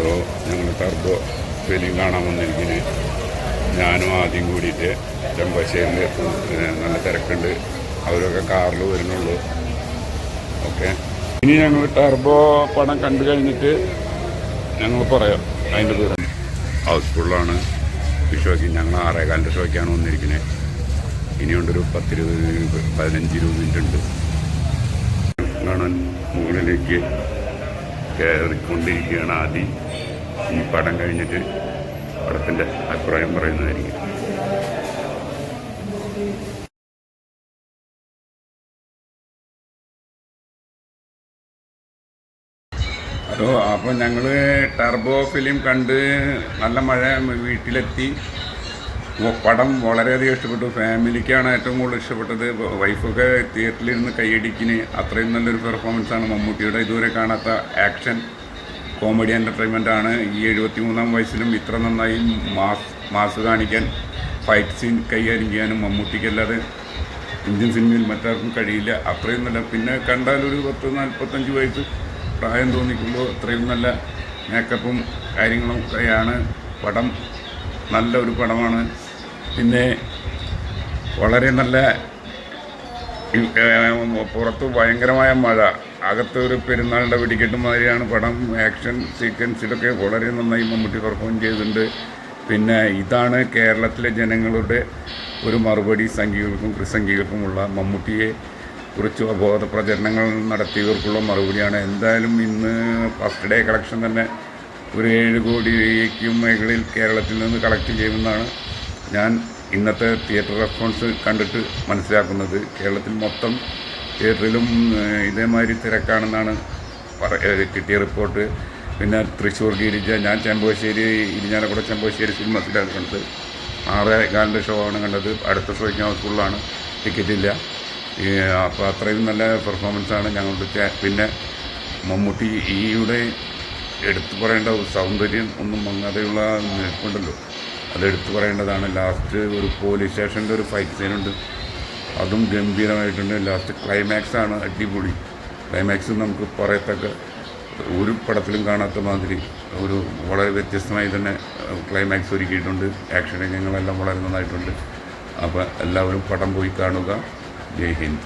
Hello ഞങ്ങൾ turbo film കാണാൻ വന്നിരിക്കുന്നത് ഞാനും ആദ്യം കൂടിയിട്ട് ചെമ്പശ്ശേരിന്റെ നല്ല തിരക്കുണ്ട്. അവരൊക്കെ കാറിൽ വരുന്നുള്ളൂ. ഓക്കെ. ഇനി ഞങ്ങൾ ടർബോ പടം കണ്ടു കഴിഞ്ഞിട്ട് ഞങ്ങൾ പറയാം അതിന്റെ ദൂരം. ഹൗസ്ഫുള്ളാണ് ഷോയ്ക്ക് ഞങ്ങൾ ആറേകാലിന്റെ ഷോയ്ക്കാണ് വന്നിരിക്കുന്നത് ഇനിയുണ്ടൊരു പത്തിരുപത് പതിനഞ്ച് ഇരുപത് മിനിറ്റ് ഉണ്ട് കാണാൻ മുകളിലേക്ക് കയറിക്കൊണ്ടിരിക്കുകയാണ് ആദ്യം ഈ പടം കഴിഞ്ഞിട്ട് പടത്തിന്റെ അഭിപ്രായം പറയുന്നതായിരിക്കും. അപ്പോൾ ഞങ്ങൾ ടർബോ ഫിലിം കണ്ട് നല്ല മഴ വീട്ടിലെത്തി. പടം വളരെയധികം ഇഷ്ടപ്പെട്ടു. ഫാമിലിക്കാണ് ഏറ്റവും കൂടുതൽ ഇഷ്ടപ്പെട്ടത്. വൈഫൊക്കെ തിയേറ്ററിലിരുന്ന് കൈയടിക്കിന് അത്രയും നല്ലൊരു പെർഫോമൻസാണ് മമ്മൂട്ടിയുടെ. ഇതുവരെ കാണാത്ത ആക്ഷൻ കോമഡി എന്റർടൈൻമെന്റ് ആണ്. ഈ എഴുപത്തി മൂന്നാം വയസ്സിലും ഇത്ര നന്നായി മാസ് മാസ് കാണിക്കാൻ ഫൈറ്റ് സീൻ കൈകാര്യം ചെയ്യാനും മമ്മൂട്ടിക്കല്ലാതെ ഇന്ത്യൻ സിനിമയിൽ മറ്റാർക്കും കഴിയില്ല. അത്രയും നല്ല പിന്നെ കണ്ടാൽ ഒരു പത്ത് നാൽപ്പത്തഞ്ച് വയസ്സ് പ്രായം തോന്നിക്കുമ്പോൾ അത്രയും നല്ല മേക്കപ്പും കാര്യങ്ങളും ഒക്കെയാണ്. പടം നല്ല ഒരു പടമാണ്. പിന്നെ വളരെ നല്ല പുറത്ത് ഭയങ്കരമായ മഴ. അകത്ത് ഒരു പെരുന്നാളിന്റെ വെടിക്കെട്ട് മാതിരിയാണ് പടം. ആക്ഷൻ സീക്വൻസിലൊക്കെ വളരെ നന്നായി മമ്മൂട്ടി പെർഫോം ചെയ്തിട്ടുണ്ട്. പിന്നെ ഇതാണ് കേരളത്തിലെ ജനങ്ങളുടെ ഒരു മറുപടി സംഘികൾക്കും ക്രിസംഘികൾക്കുമുള്ള മമ്മൂട്ടിയെ കുറിച്ച് അബോധ പ്രചരണങ്ങൾ നടത്തിയവർക്കുള്ള മറുപടിയാണ്. എന്തായാലും ഇന്ന് ഫസ്റ്റ് ഡേ കളക്ഷൻ തന്നെ ഒരു ഏഴ് കോടിക്കും മേഖലയിൽ കേരളത്തിൽ നിന്ന് കളക്ട് ചെയ്യുമെന്നാണ് ഞാൻ ഇന്നത്തെ തിയേറ്റർ റെസ്പോൺസ് കണ്ടിട്ട് മനസ്സിലാക്കുന്നത് കേരളത്തിൽ മൊത്തം തിയേറ്ററിലും ഇതേമാതിരി തിരക്കാണെന്നാണ് കിട്ടിയ റിപ്പോർട്ട്. പിന്നെ തൃശ്ശൂർ ഗിരിജ ഞാൻ ചെമ്പശ്ശേരി ഇരിഞ്ഞാലക്കുട ചെമ്പശ്ശേരി സിനിമസിലാണ് കണ്ടത് ആറ് കാലിന്റെ ഷോ ആണ് കണ്ടത്. അടുത്ത ഷോയ്ക്ക് ഹൗസ്ഫുള്ളാണ് ടിക്കറ്റ് ഇല്ല. അപ്പോൾ അത്രയും നല്ല പെർഫോമൻസാണ് ഞങ്ങളുടെ പിന്നെ മമ്മൂട്ടി ഈയുടെ എടുത്തു പറയേണ്ട സൗന്ദര്യം ഒന്നും മങ്ങാതെയുള്ള നിൽപ്പുണ്ടല്ലോ. അത് എടുത്തു പറയേണ്ടതാണ്. ലാസ്റ്റ് ഒരു പോലീസ് സ്റ്റേഷന്റെ ഒരു ഫൈറ്റ് സീനുണ്ട് അതും ഗംഭീരമായിട്ടുണ്ട്. ലാസ്റ്റ് ക്ലൈമാക്സ് ആണ് അടിപൊളി. ക്ലൈമാക്സ് നമുക്ക് പറയത്തക്ക ഒരു പടത്തിലും കാണാത്ത മാതിരി ഒരു വളരെ വ്യത്യസ്തമായി തന്നെ ക്ലൈമാക്സ് ഒരുക്കിയിട്ടുണ്ട്. ആക്ഷൻ രംഗങ്ങളെല്ലാം വളരെ നന്നായിട്ടുണ്ട്. അപ്പോൾ എല്ലാവരും പടം പോയി കാണുക. ജയ് ഹിന്ദ്.